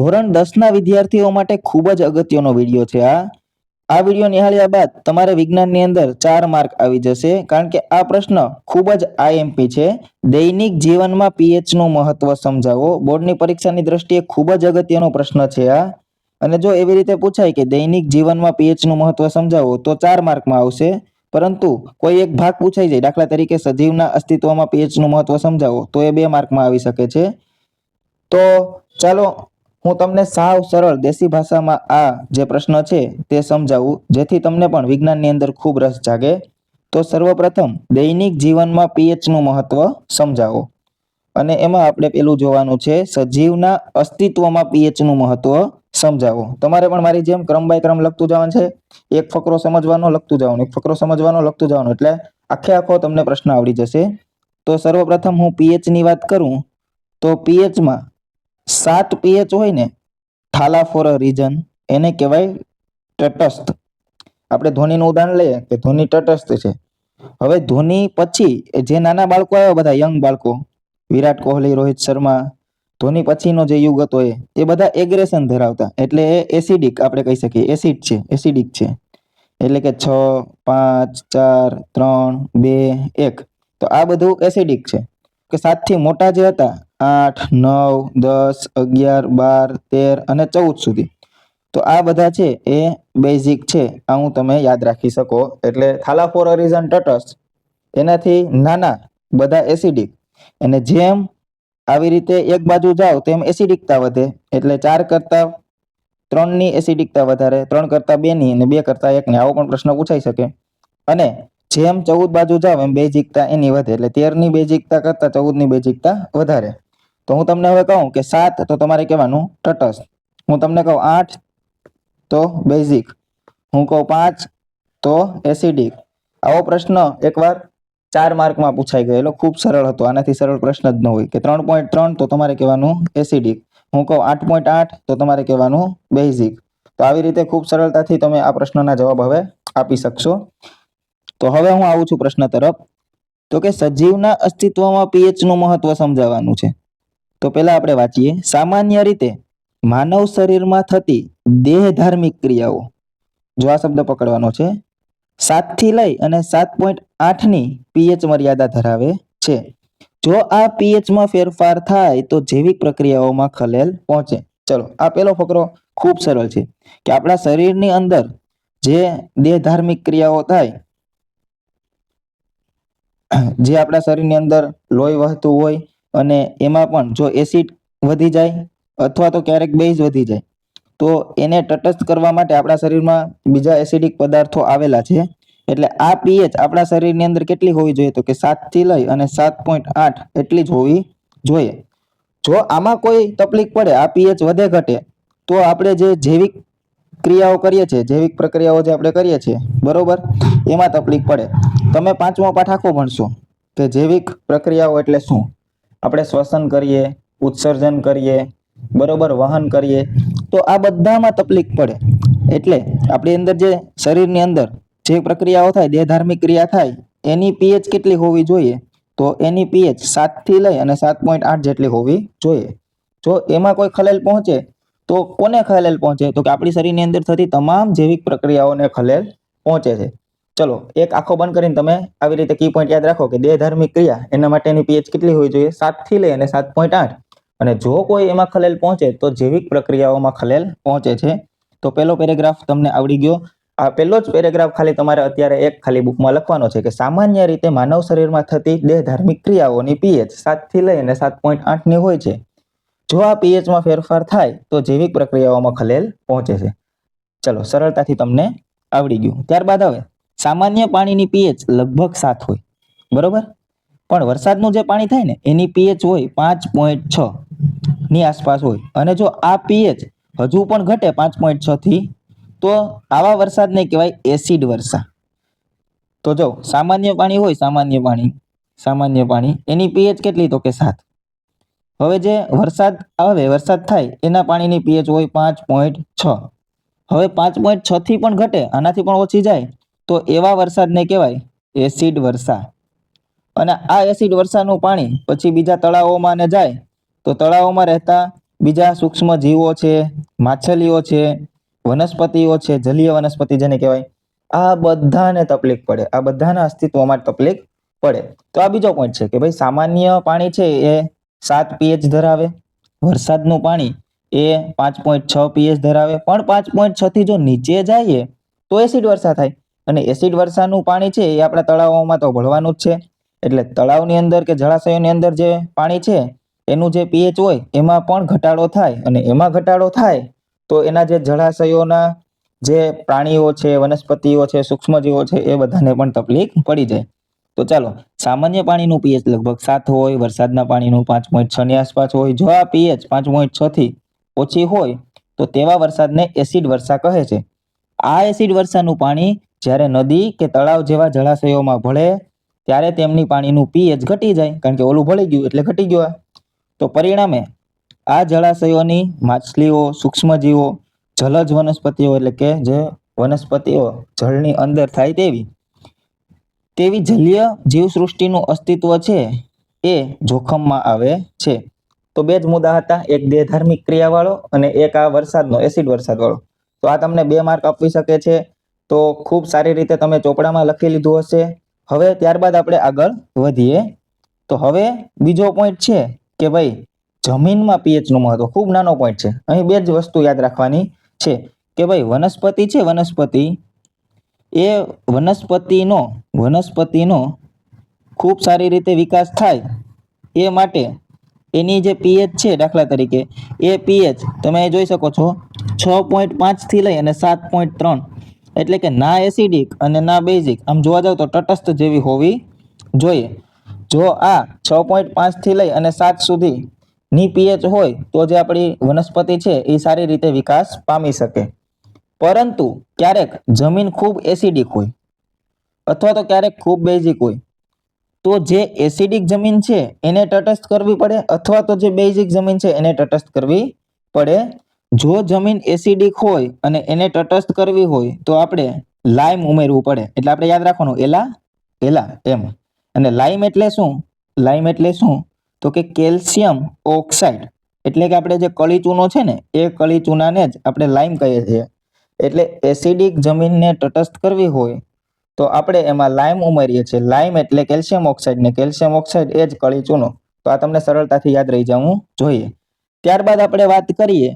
ધોરણ દસના વિદ્યાર્થીઓ માટે ખૂબ જ અગત્યનો વીડિયો છે આ આ વીડિયો નિહાળ્યા બાદ તમારે વિજ્ઞાનની અંદર ચાર માર્ક આવી જશે, કારણ કે આ પ્રશ્ન ખૂબ જ આઈએમપી છે. દૈનિક જીવનમાં પીએચનું મહત્વ સમજાવો. બોર્ડની પરીક્ષાની દ્રષ્ટિએ ખૂબ જ અગત્યનો પ્રશ્ન છે આ અને જો એવી રીતે પૂછાય કે દૈનિક જીવનમાં પીએચનું મહત્વ સમજાવો, તો ચાર માર્કમાં આવશે. પરંતુ કોઈ એક ભાગ પૂછાઈ જાય, દાખલા તરીકે સજીવના અસ્તિત્વમાં પીએચનું મહત્વ સમજાવો, તો એ બે માર્કમાં આવી શકે છે. તો ચાલો હું તમને સાવ સરળ દેશી ભાષામાં આ જે પ્રશ્ન છે તે સમજાવું, જેથી તમને પણ વિજ્ઞાનની અંદર ખૂબ રસ જાગે. તો સર્વપ્રથમ, દૈનિક જીવનમાં પીએચનું મહત્વ સમજાવો. અને એમાં આપણે પેલું જોવાનું છે, સજીવના અસ્તિત્વમાં પીએચનું મહત્વ સમજાવો. તમારે પણ મારી જેમ ક્રમ બાય ક્રમ લખતું જવાનું છે. એક ફકરો સમજવાનો, લખતું જવાનું. એક ફકરો સમજવાનો, લખતું જવાનું. એટલે આખે આખો તમને પ્રશ્ન આવડી જશે. તો સર્વપ્રથમ હું પીએચની વાત કરું. તો પીએચમાં સાત પીએચ હોય ને, થાલા ફોર અ રીઝન, એને કહેવાય તટસ્થ. આપણે ધોનીનું ઉદાહરણ લઈએ કે ધોની તટસ્થ છે. હવે ધોની પછી જે નાના બાળકો આવ્યા બધા, યંગ બાળકો, વિરાટ કોહલી, રોહિત શર્મા ધોની પછીનો જે યુગ હતો એ એ બધા એગ્રેશન ધરાવતા. એટલે એ એસિડિક આપણે કહી શકીએ એસિડ છે એસિડિક છે. એટલે કે છ, પાંચ, ચાર, ત્રણ, બે, એક. તો આ બધું એસિડિક છે. કે સાતથી મોટા જે હતા આઠ, નવ, દસ, અગિયાર, બાર, તેર અને ચૌદ સુધી. તો આ બધા છે એ બેઝિક છે. આ હું તમે યાદ રાખી શકો. એટલે થાલા ફોર અ ટટસ એનાથી નાના, બધા એસિડિક અને જેમ આવી રીતે એક બાજુ જાઓ, તેમ એસિડિકતા વધે. એટલે ચાર કરતા ત્રણની એસિડિકતા વધારે, ત્રણ કરતા બેની અને બે કરતા એકની. આવો પણ પ્રશ્ન પૂછાઈ શકે. અને જેમ ચૌદ બાજુ જાવ એમ બેઝિકતા એની વધે. એટલે તેરની બેઝિકતા કરતાં ચૌદની બેઝિકતા વધારે. તો હું તમને હવે કહું કે સાત, તો તમારે કહેવાનું તટસ્થ. હું તમને કહું આઠ, તો બેઝિક. હું કહું પાંચ, તો એસિડિક. આવો પ્રશ્ન એકવાર ચાર માર્કમાં પૂછાઈ ગયેલો ખૂબ સરળ હતો. આનાથી સરળ પ્રશ્ન જ ન હોય કે ત્રણ પોઈન્ટ ત્રણ, તો તમારે કહેવાનું એસિડિક. હું કહું આઠ પોઈન્ટ આઠ, તો તમારે કહેવાનું બેઝિક. તો આવી રીતે ખૂબ સરળતાથી તમે આ પ્રશ્નના જવાબ હવે આપી શકશો. તો હવે હું આવું છું પ્રશ્ન તરફ. તો કે સજીવના અસ્તિત્વમાં પીએચનું મહત્વ સમજાવવાનું છે. તો પહેલા આપણે વાંચીએ. સામાન્ય રીતે માનવ શરીરમાં થતી દેહ ધાર્મિક ક્રિયાઓ. જો આ શબ્દ પકડવાનો છે, સાતથી લઈ અને સાત પોઈન્ટ આઠની પીએચ મર્યાદા ધરાવે છે. જો આ પીએચમાં ફેરફાર થાય તો જૈવિક પ્રક્રિયાઓમાં ખલેલ પહોંચે. ચલો, આ પેલો ફકરો ખૂબ સરળ છે કે આપણા શરીરની અંદર જે દેહ ધાર્મિક ક્રિયાઓ થાય, જે આપણા શરીરની અંદર લોહી વહેતું હોય અને એમાં પણ જો એસિડ વધી જાય અથવા તો ક્યારેક બેઝ વધી જાય, તો એને તટસ્થ કરવા માટે આપણા શરીરમાં બીજા એસિડિક પદાર્થો આવેલા છે. એટલે આ પીએચ આપણા શરીરની અંદર કેટલી હોવી જોઈએ તો કે સાતથી લઈ અને સાત પોઈન્ટ આઠ એટલી જ હોવી જોઈએ. જો આમાં કોઈ તકલીફ પડે, આ પીએચ વધે ઘટે, તો આપણે જે જૈવિક ક્રિયાઓ કરીએ છીએ, જૈવિક પ્રક્રિયાઓ જે આપણે કરીએ છીએ, બરોબર? એમાં તકલીફ પડે. તમે પાંચમો પાઠ આખો ભણશો કે જૈવિક પ્રક્રિયાઓ એટલે શું? આપણે શ્વસન કરીએ, ઉત્સર્જન કરીએ, બરોબર વહન કરીએ, તો આ બધામાં તકલીફ પડે. એટલે આપણી અંદર જે શરીરની અંદર જે પ્રક્રિયાઓ થાય, દેહ ધાર્મિક ક્રિયા થાય, એની પીએચ કેટલી હોવી જોઈએ? તો એની પીએચ સાતથી લઈ અને સાત પોઈન્ટ આઠ જેટલી હોવી જોઈએ. જો એમાં કોઈ ખલેલ પહોંચે, તો કોને ખલેલ પહોંચે? તો કે આપણી શરીરની અંદર થતી તમામ જૈવિક પ્રક્રિયાઓને ખલેલ પહોંચે છે. ચલો, એક આખો બંધ કરીને તમે આવી રીતે કી પોઈન્ટ યાદ રાખો કે દેહધાર્મિક ક્રિયા, એના માટેની પીએચ કેટલી હોવી જોઈએ? સાતથી લઈ અને સાત પોઈન્ટ આઠ. અને જો કોઈ એમાં ખલેલ પહોંચે, તો જૈવિક પ્રક્રિયાઓમાં ખલેલ પહોંચે છે. તો પહેલો પેરેગ્રાફ તમને આવડી ગયો. આ પહેલો જ પેરેગ્રાફ ખાલી તમારે અત્યારે એક ખાલી બુકમાં લખવાનો છે કે સામાન્ય રીતે માનવ શરીરમાં થતી દેહધાર્મિક ક્રિયાઓની પીએચ સાતથી લઈ અને સાત પોઈન્ટ આઠની હોય છે. જો આ પીએચમાં ફેરફાર થાય, તો જૈવિક પ્રક્રિયાઓમાં ખલેલ પહોંચે છે. ચલો, સરળતાથી તમને આવડી ગયું. ત્યારબાદ હવે સામાન્ય પાણીની પીએચ લગભગ સાત હોય. બરોબર? પણ વરસાદનું જે પાણી થાય ને, એની પીએચ હોય પાંચ પોઈન્ટ છ ની આસપાસ હોય. અને જો આ પીએચ હજુ પણ ઘટે પાંચ પોઈન્ટ છ થી, તો આવા વરસાદને કહેવાય એસિડ વરસા તો જો, સામાન્ય પાણી હોય, સામાન્ય પાણી સામાન્ય પાણી, એની પીએચ કેટલી તો કે સાત. હવે જે વરસાદ આવે, વરસાદ થાય, એના પાણીની પીએચ હોય પાંચ પોઈન્ટ છ. હવે પાંચ પોઈન્ટ છ થી પણ ઘટે, આનાથી પણ ઓછી જાય. તો એવા વરસાદને કહેવાય એસિડ વર્ષા અને આ એસિડ વર્ષાનું પાણી પછી બીજા તળાવોમાં ને જાય, તો તળાવોમાં રહેતા બીજા સૂક્ષ્મ જીવો છે, માછલીઓ છે, વનસ્પતિઓ છે, જલીય વનસ્પતિ જેને કહેવાય, આ બધાને તકલીફ પડે. આ બધાના અસ્તિત્વમાં તકલીફ પડે. તો આ બીજો પોઈન્ટ છે કે ભાઈ સામાન્ય પાણી છે એ સાત પીએચ ધરાવે. વરસાદનું પાણી એ પાંચ પોઈન્ટ છ પીએચ ધરાવે. પણ પાંચ પોઈન્ટ છથી જો નીચે જઈએ, તો એસિડ વર્ષા થાય. અને એસિડ વર્ષાનું પાણી છે એ આપણા તળાવોમાં તો ભળવાનું જ છે. એટલે તળાવની અંદર કે જળાશયોની અંદર જે પાણી છે, એનું જે પીએચ હોય, એમાં પણ ઘટાડો થાય અને એમાં ઘટાડો થાય તો એના જે જળાશયોના જે પ્રાણીઓ છે, વનસ્પતિઓ છે, સૂક્ષ્મજીવો છે, એ બધાને પણ તકલીફ પડી જાય. તો ચાલો, સામાન્ય પાણીનું પીએચ લગભગ સાત હોય, વરસાદના પાણીનું પાંચ પોઈન્ટ છની આસપાસ હોય. જો આ પીએચ પાંચ પોઈન્ટ છથી ઓછી હોય, તો તેવા વરસાદને એસિડ વર્ષા કહે છે. આ એસિડ વર્ષાનું પાણી જ્યારે નદી કે તળાવ જેવા જળાશયોમાં ભળે, ત્યારે તેમની પાણીનું પીએચ ઘટી જાય, કારણ કે ઓલું ભળી ગયું એટલે ઘટી ગયું તો પરિણામે આ જળાશયોની માછલીઓ, સૂક્ષ્મજીવો, જલજ વનસ્પતિઓ એટલે કે જે વનસ્પતિઓ જળની અંદર થાય તેવી તેવી જલીય જીવસૃષ્ટિનું અસ્તિત્વ છે એ જોખમમાં આવે છે. તો બે જ મુદ્દા હતા, એક દેહધાર્મિક ધાર્મિક ક્રિયાવાળો અને એક આ વરસાદનો, એસિડ વરસાદવાળો. તો આ તમને બે માર્ક આપી શકે છે. તો ખૂબ સારી રીતે તમે ચોપડામાં લખી લીધું હશે. હવે ત્યારબાદ આપણે આગળ વધીએ. તો હવે બીજો પોઈન્ટ છે કે ભાઈ જમીનમાં પીએચનું મહત્વ ખૂબ નાનો પોઈન્ટ છે. અહીં બે જ વસ્તુ યાદ રાખવાની છે કે ભાઈ વનસ્પતિ છે વનસ્પતિ એ વનસ્પતિનો વનસ્પતિનો ખૂબ સારી રીતે વિકાસ થાય એ માટે એની જે પીએચ છે દાખલા તરીકે એ પીએચ તમે જોઈ શકો છો છ પોઈન્ટ પાંચથી લઈ અને સાત પોઈન્ટ ત્રણ. એટલે કે ના એસિડિક અને ના બેઝિક આમ જોવા જાવ તો તટસ્થ જેવી હોવી જોઈએ. જો આ છ પોઈન્ટ પાંચથી લઈ અને સાત સુધી ની પીએચ હોય, તો જે આપણી વનસ્પતિ છે, એ સારી રીતે વિકાસ પામી શકે. પરંતુ ક્યારેક જમીન ખૂબ એસિડિક હોય, અથવા તો ક્યારેક ખૂબ બેઝિક હોય, તો જે એસિડિક જમીન છે, એને તટસ્થ કરવી પડે, અથવા તો જે બેઝિક જમીન છે, એને તટસ્થ કરવી પડે જો જમીન એસિડિક હોય અને એને તટસ્થ કરવી હોય, તો આપણે લાઈમ ઉમેરવું પડે. એટલે આપણે યાદ રાખવાનું, એલા એલા, એમ. અને લાઈમ એટલે શું? લાઈમ એટલે શું? તો કે કેલ્શિયમ ઓક્સાઇડ. એટલે કે આપણે જે કળી ચૂનો છે ને, એ કળી ચૂનાને જ આપણે લાઈમ કહીએ છીએ. એટલે એસિડિક જમીનને તટસ્થ કરવી હોય, તો આપણે એમાં લાઈમ ઉમેરીએ છીએ. લાઈમ એટલે કેલ્શિયમ ઓક્સાઇડ ને કેલ્શિયમ ઓક્સાઇડ એ જ કળી ચૂનો તો આ તમને સરળતાથી યાદ રહી જવું જોઈએ. ત્યારબાદ આપણે વાત કરીએ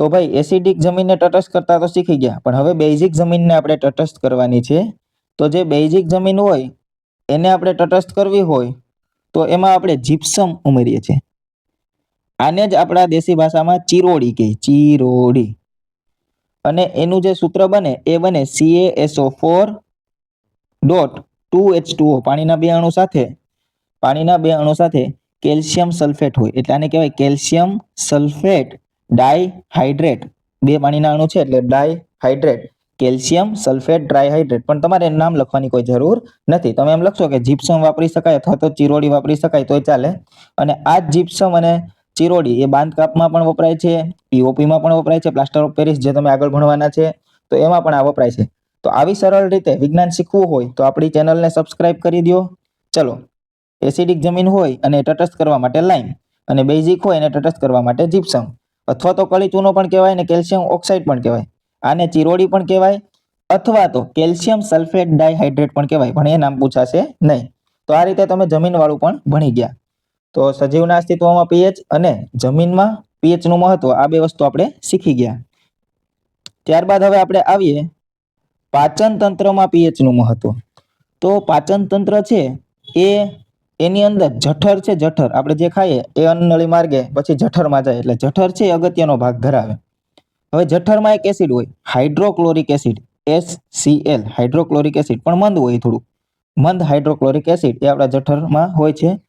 તો ભાઈ એસિડિક જમીનને તટસ્થ કરતા તો શીખી ગયા, પણ હવે બેઝિક જમીનને આપણે તટસ્થ કરવાની છે. તો જે બેઝિક જમીન હોય, એને આપણે તટસ્થ કરવી હોય, તો એમાં આપણે જીપ્સમ ઉમેરીએ છીએ. આને જ આપણા દેશી ભાષામાં ચીરોડી કહે ચીરોડી. અને એનું જે સૂત્ર બને, એ બને CASO four dot two H two O પાણીના બે અણુ સાથે. પાણીના બે અણુ સાથે કેલ્શિયમ સલ્ફેટ હોય, એટલે આને કહેવાય કેલ્શિયમ સલ્ફેટ. ડાયહાઇડ્રેટ બે પાણીના અણુ છે એટલે ડાયહાઇડ્રેટ કેલ્શિયમ સલ્ફેટ ડ્રાયહાઇડ્રેટ પણ તમારે નામ લખવાની કોઈ જરૂર નથી. તમે એમ લખશો કે જીપ્સમ વાપરી શકાય અથવા તો ચીરોડી વાપરી શકાય તોય ચાલે. અને આ જ જીપ્સમ અને ચીરોડી એ બાંધકામમાં પણ વપરાય છે પીઓપીમાં પણ વપરાય છે પ્લાસ્ટર ઓફ પેરિસ જે તમે આગળ ભણવાના છે, તો એમાં પણ આ વપરાય છે. તો આવી સરળ રીતે વિજ્ઞાન શીખવું હોય તો આપણી ચેનલને સબસ્ક્રાઇબ કરી દો ચલો એસિડિક જમીન હોય અને તટસ્થ કરવા માટે લાઈમ અને બેઝિક હોય એને તટસ્થ કરવા માટે જીપ્સમ અથવા તો કળી ચૂનો પણ કહેવાય ને કેલ્શિયમ ઓક્સાઇડ પણ કહેવાય. આને ચીરોડી પણ કહેવાય અથવા તો કેલ્શિયમ સલ્ફેટ ડાયહાઇડ્રેટ પણ કહેવાય, પણ એ નામ પૂછાશે નહીં. તો આ રીતે તમે જમીનવાળું પણ ભણી ગયા. તો સજીવના અસ્તિત્વમાં પીએચ અને જમીનમાં પીએચનું મહત્વ, આ બે વસ્તુ આપણે શીખી ગયા. ત્યારબાદ હવે આપણે આવીએ પાચન તંત્રમાં પીએચનું મહત્વ. તો પાચન તંત્ર છે એ એની અંદર જઠર છે, જઠર. આપણે જે ખાઈએ એ અન્નળી માર્ગે, પછી જઠરમાં જાય એટલે જઠર છે એ અગત્યનો ભાગ ધરાવે. હવે જઠરમાં એક એસિડ હોય, hydrochloric acid, S C L, hydrochloric acid. પણ મંદ હોય થોડું. મંદ હાઇડ્રોક્લોરિક એસિડ એ આપણા જઠરમાં હોય છે.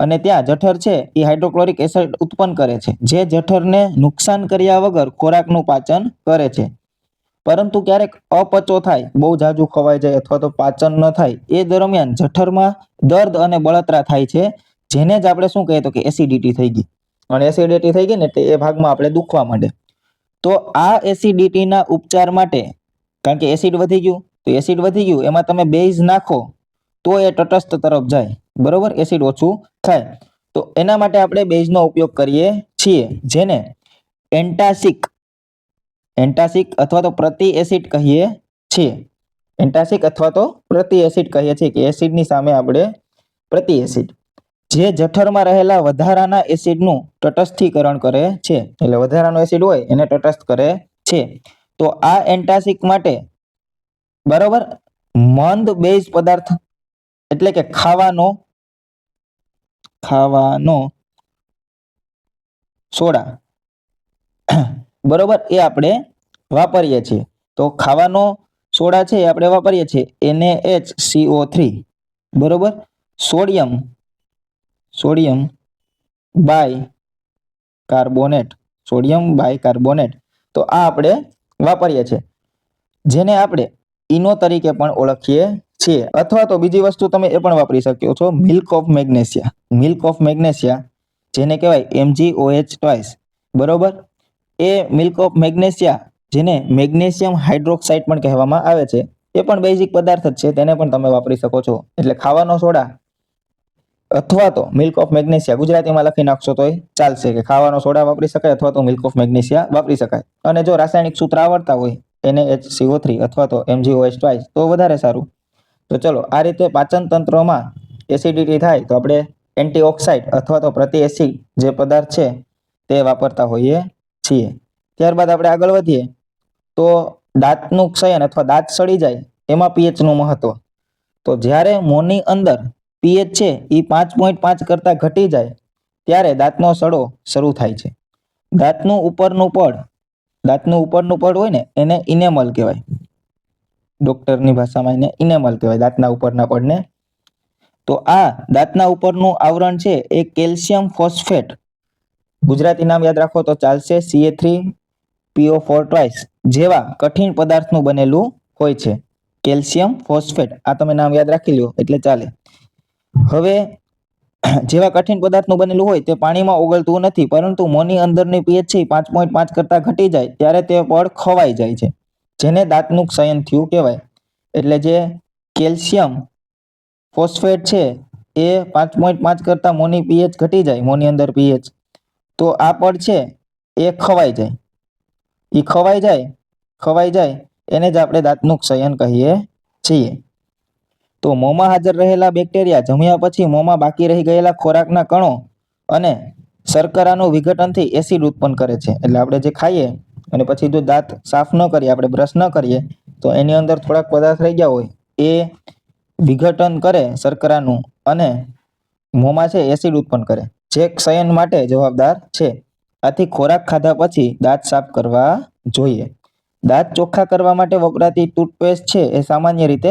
અને ત્યાં જઠર છે એ હાઇડ્રોક્લોરિક એસિડ ઉત્પન્ન કરે છે. જે જઠરને નુકસાન કર્યા વગર ખોરાકનું પાચન કરે છે. પરંતુ ક્યારેક અપચો થાય, બહુ જાજુ ખવાઈ જાય અથવા તો પાચન ન થાય, એ દરમિયાન જઠરમાં દર્દ અને બળતરા થાય છે, જેને જ આપણે શું કહીએ તો કે એસિડિટી થઈ ગઈ. અને એસિડિટી થઈ ગઈ ને એટલે એ ભાગમાં આપણે દુખવા માંડે. તો આ એસિડિટીના ઉપચાર માટે, કારણ કે એસિડ વધી ગયું, તો એસિડ વધી ગયું, એમાં તમે બેઝ નાખો, તો એ તટસ્થ તરફ જાય. બરોબર? એસિડ ઓછું થાય તો એના માટે આપણે બેઝનો ઉપયોગ કરીએ છીએ, જેને એન્ટાસિક એન્ટાસિક અથવા તો પ્રતિ એસિડ કહીએ છીએ. એન્ટાસિક અથવા તો પ્રતિ એસિડ કહીએ છીએ કે એસિડની સામે આપણે પ્રતિ એસિડ જે જઠરમાં રહેલા વધારાના એસિડનું તટસ્થીકરણ કરે છે. એટલે વધારાનો એસિડ હોય એને તટસ્થ કરે છે. તો આ એન્ટાસિક માટે બરોબર મંદ બેઝ પદાર્થ એટલે કે ખાવાનો ખાવાનો સોડા. બરોબર? એ આપણે વાપરીએ છીએ. તો ખાવાનો સોડા છે એ આપણે વાપરીએ છીએ. એને એચ સીઓ થ્રી બરોબર? Sodium sodium bicarbonate. Sodium bicarbonate. તો આ આપણે વાપરીએ છીએ. જેને આપણે ઇનો તરીકે પણ ઓળખીએ છીએ. અથવા તો બીજી વસ્તુ તમે એ પણ વાપરી શકો છો. Milk of magnesia milk of magnesia જેને કહેવાય એમજી ઓએચ ટ્વાઇસ બરોબર? એ મિલ્ક ઓફ મેગ્નેશિયા જેને મેગ્નેશિયમ હાઇડ્રોક્સાઇડ પણ કહેવામાં આવે છે, એ પણ બેઝિક પદાર્થ જ છે, તેને પણ તમે વાપરી શકો છો. એટલે ખાવાનો સોડા અથવા તો મિલ્ક ઓફ મેગ્નેશિયા ગુજરાતીમાં લખી નાખશો તોય ચાલશે કે ખાવાનો સોડા વાપરી શકાય અથવા તો મિલ્ક ઓફ મેગ્નેશિયા વાપરી શકાય. અને જો રાસાયણિક સૂત્ર આવડતા હોય, એને એચ સીઓ થ્રી અથવા તો એમજીઓએચ ટ્વાઇસ તો વધારે સારું. તો ચલો, આ રીતે પાચન તંત્રમાં એસિડિટી થાય, તો આપણે એન્ટીઓક્સાઇડ અથવા તો પ્રતિ એસિડ જે પદાર્થ છે, તે વાપરતા હોઈએ. છીએ. ત્યારબાદ આપણે આગળ વધીએ. તો દાંતનું ક્ષયન અથવા દાંત સડી જાય એમાં પીએચનું મહત્વ. તો જ્યારે મોંની અંદર પીએચ છે એ પાંચ પોઈન્ટ પાંચ કરતાં ઘટી જાય, ત્યારે દાંતનો સડો શરૂ થાય છે. દાંતનું ઉપરનું પડ, દાંતનું ઉપરનું પડ હોય ને, એને ઇનેમલ કહેવાય. ડોક્ટરની ભાષામાં એને ઇનેમલ કહેવાય, દાંતના ઉપરના પડને. તો આ દાંતના ઉપરનું આવરણ છે, એ કેલ્શિયમ ફોસ્ફેટ ગુજરાતી નામ યાદ રાખો તો ચાલશે CA three PO four twice જેવા કઠિન પદાર્થનું બનેલું હોય છે. કેલ્શિયમ ફોસ્ફેટ, આ તમે નામ યાદ રાખી લો એટલે ચાલે. હવે, જેવા કઠિન પદાર્થનું બનેલું હોય તે પાણીમાં ઓગળતું નથી, પરંતુ મોંની અંદરની પીએચ છે પાંચ પોઈન્ટ પાંચ કરતાં ઘટી જાય, ત્યારે તે પડ ખવાઈ જાય છે, જેને દાંતનું ક્ષયન થયું કહેવાય. એટલે જે કેલ્શિયમ ફોસ્ફેટ છે, એ પાંચ પોઈન્ટ પાંચ કરતાં મોની પીએચ ઘટી જાય, મોની અંદર પીએચ તો આ પડ છે, એ ખવાઈ જાય. એ ખવાઈ જાય ખવાઈ જાય, એને જ આપણે દાંતનું ક્ષયન કહીએ છીએ. તો મોંમાં હાજર રહેલા બેક્ટેરિયા જમ્યા પછી મોંમાં બાકી રહી ગયેલા ખોરાકના કણો અને શર્કરાનું વિઘટનથી એસિડ ઉત્પન્ન કરે છે. એટલે આપણે જે ખાઈએ અને પછી જો દાંત સાફ ન કરીએ, આપણે બ્રશ ન કરીએ, તો એની અંદર થોડાક પદાર્થ રહી ગયા હોય, એ વિઘટન કરે શર્કરાનું અને મોંમાં છે એસિડ ઉત્પન્ન કરે. જે ક્ષયન માટે જવાબદાર છે. આથી ખોરાક ખાધા પછી દાંત સાફ કરવા જોઈએ. દાંત ચોખ્ખા કરવા માટે વપરાતી ટૂથપેસ્ટ છે એ સામાન્ય રીતે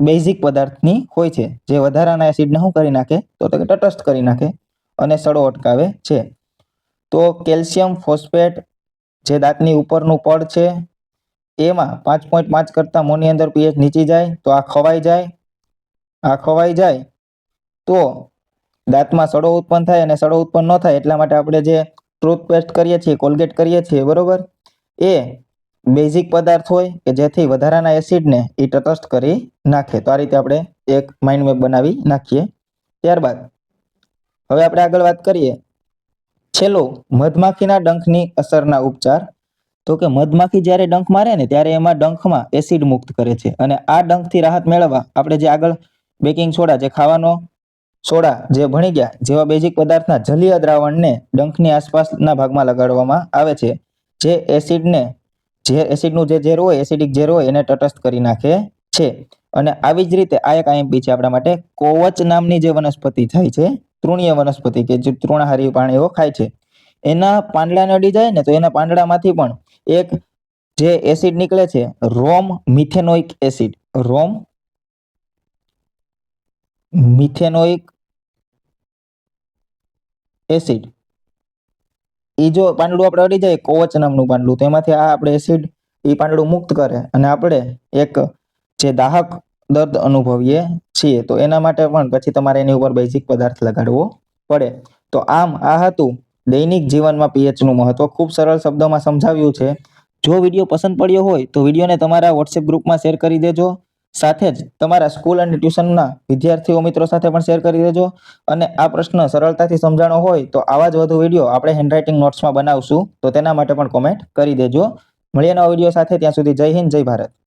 બેઝિક પદાર્થની હોય છે. જે વધારાના એસિડને શું કરી નાખે તો કે તટસ્થ કરી નાખે અને સડો અટકાવે છે. તો કેલ્શિયમ ફોસ્ફેટ જે દાંતની ઉપરનું પડ છે, એમાં પાંચ પોઈન્ટ પાંચ કરતાં મોંની અંદર પીએચ નીચી જાય, તો આ ખવાઈ જાય. આ ખવાઈ જાય. તો દાંતમાં સડો ઉત્પન્ન થાય અને સડો ઉત્પન્ન ન થાય એટલા માટે આપણે જે ટૂથપેસ્ટ કરીએ છીએ, કોલગેટ કરીએ છીએ, બરોબર? એ બેઝિક પદાર્થ હોય કે જેથી વધારાના એસિડને એ તટસ્થ કરી નાખે. તો આ રીતે આપણે એક માઇન્ડ મેપ બનાવી નાખીએ. ત્યારબાદ, હવે આપણે આગળ વાત કરીએ. છેલ્લો, મધમાખીના ડંખની અસરના ઉપચાર. તો કે મધમાખી જ્યારે ડંખ મારે ને, ત્યારે એમાં ડંખમાં એસિડ મુક્ત કરે છે. અને આ ડંખથી રાહત મેળવવા આપણે જે આગળ બેકિંગ સોડા જે ખાવાનો સોડા જે ભણી ગયા જેવા બેઝિક પદાર્થના જલીય દ્રાવણને ડંખની આસપાસના ભાગમાં લગાડવામાં આવે છે, જે એસિડને, જે એસિડનું જે ઝેર હોય, એસિડિક ઝેર હોય, એને તટસ્થ કરી નાખે છે. અને આવી જ રીતે આ એક આઈએમપી છે આપણા માટે. કોવચ નામની જે વનસ્પતિ થાય છે, તૃણીય વનસ્પતિ કે જે તૃણાહારી પ્રાણીઓ ખાય છે. એના પાંદડા નડી જાય ને તો એના પાંદડામાંથી પણ એક જે એસિડ નીકળે છે, રોમ મિથેનોઇક એસિડ. રોમ મિથેનોઇક એસિડ. એ જો પાંદડું આપણે અડી જાય, કોવચ નામનું પાંદડું તો એમાંથી આ આપણે એસિડ એ પાંદડું મુક્ત કરે અને આપણે એક જે દાહક દર્દ અનુભવીએ છીએ, તો એના માટે પણ પછી તમારે એની ઉપર બેઝિક પદાર્થ લગાડવો પડે. તો આમ આ હતું દૈનિક જીવનમાં પીએચનું મહત્વ. ખૂબ સરળ શબ્દોમાં સમજાવ્યું છે. જો વીડિયો પસંદ પડ્યો હોય, તો વિડીયોને તમારા વોટ્સએપ ગ્રુપમાં શેર કરી દેજો. સાથે જ તમારા સ્કૂલ અને ટ્યુશનના વિદ્યાર્થીઓ મિત્રો સાથે પણ શેર કરી દેજો. અને આ પ્રશ્ન સરળતાથી સમજાણો હોય તો આવા જ વધુ વીડિયો આપણે હેન્ડરાઇટિંગ નોટ્સમાં બનાવશું. તો તેના માટે પણ કોમેન્ટ કરી દેજો. મળીએ નવા વીડિયો સાથે. ત્યાં સુધી જય હિન્દ, જય ભારત.